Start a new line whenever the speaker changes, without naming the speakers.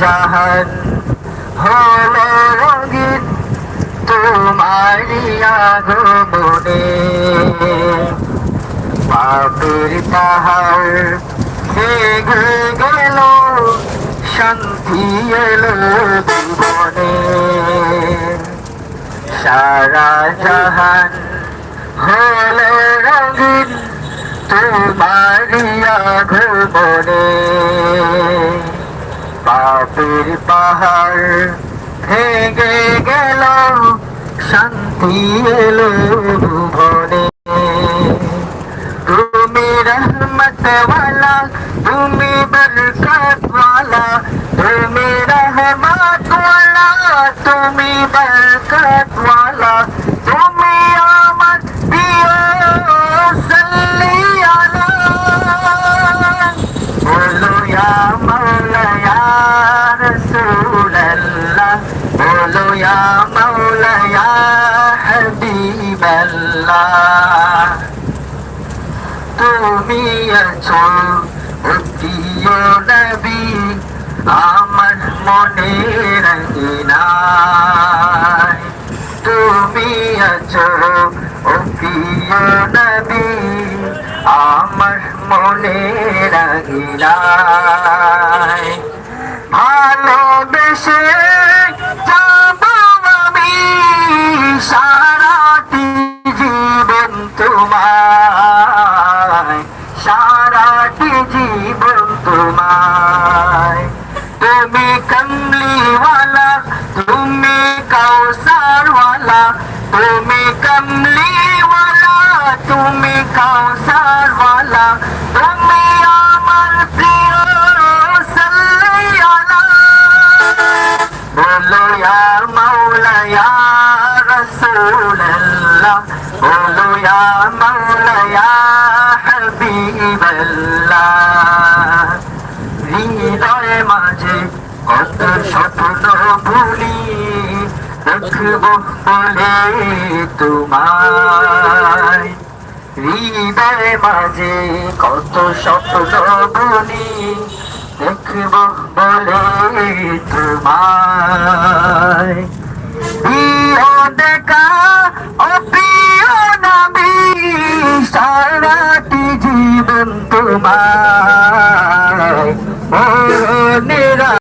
জাহান হলো রঙিন তোমারি আগমনে। পাপের পাহাড় ভেঙে গেল, শান্তি এলো জীবনে। সারা জাহান হলো রঙিন তোমারি পাহাড় ভেঙে গেল শান্তি এলো ভুবনে। তুমি রহমতওয়ালা তুমি বরকতওয়ালা তুমি রহমতওয়ালা তুমি বরকতওয়ালা। বলো মৌলয়া হবিবল্লা তুমি আছো প্রিয় নবী আমার মনে রঙিনায় তুমি আছো প্রিয় নবী আমার মনে রঙিনায় ভালোবেসে তোমায়, সারাটি জীবন তোমায়। তুমি কমলিওয়ালা, তুমি কৌসারওয়ালা তুমি কমলিওয়ালা, তুমি কৌসারওয়ালা তুমি আমার প্রিয় সাল্লাল্লাহ বলো ইয়া মাওলা ইয়া رسول الله قولوا يا مولى يا حبيب মাঝে কত স্বপ্ন ভুলি বলে তোমায় হৃদয় কত স্বপ্ন ভুলি, দেখব বলে তোমায়। প্রিয় দেখা ও প্রিয় নবী সারাটি জীবন নিরা